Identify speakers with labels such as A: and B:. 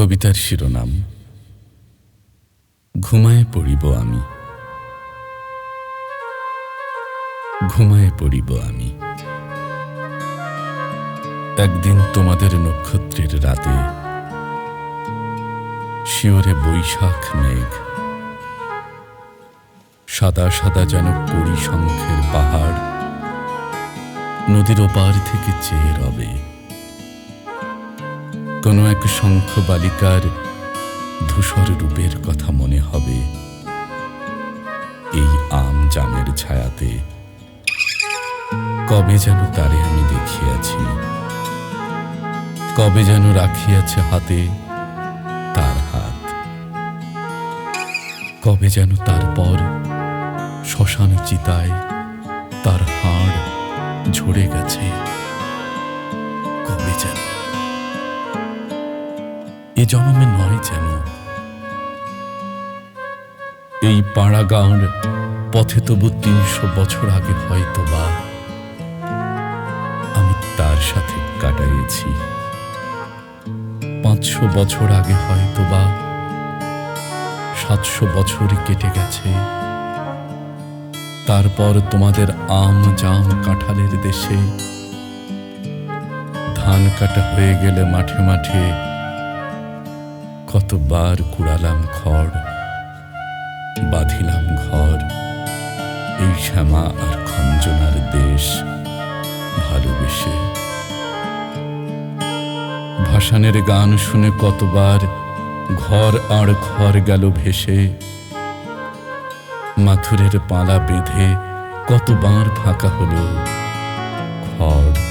A: কবিতার শিরোনাম, ঘুমায়ে পড়িব আমি। ঘুমায়ে পড়িব আমি। একদিন তোমাদের নক্ষত্রের রাতে শিওরে বৈশাখ মেঘ। সাদা সাদা যেন শঙ্খের পাহাড়, নদীর ওপার থেকে চেয়ে রবে। কোনো এক শঙ্খ বালিকার ধূসর রূপের কথা মনে হবে। এই আম জামের ছায়াতে কবে যেন তারে আমি দেখিয়াছি। কবে যেন রাখিয়াছে হাতে তার হাত। কবে যেন তারপর শ্মশান চিতায় তার হাড় ঝরে গেছে। কবে যেন এ জন্মে নয় যেন। এই পাড়া গাঁর পথে তবু তিনশো বছর আগে হয়তো বা আমি তার সাথে কাটাইছি পাঁচশো বছর আগে হয়তো বা সাতশো বছর কেটে গেছে। তারপর তোমাদের আম জাম কাঁঠালের দেশে ধান কাটা হয়ে গেলে মাঠে মাঠে কতবার কুড়ালাম খড়, বাঁধিলাম ঘর, এই শ্যামা আর খঞ্জনার দেশ ভালোবেসে। ভাসানের গান শুনে কতবার ঘর আর ঘর গেল ভেসে। মাথুরের পালা বেঁধে কতবার ফাঁকা হলো খড়।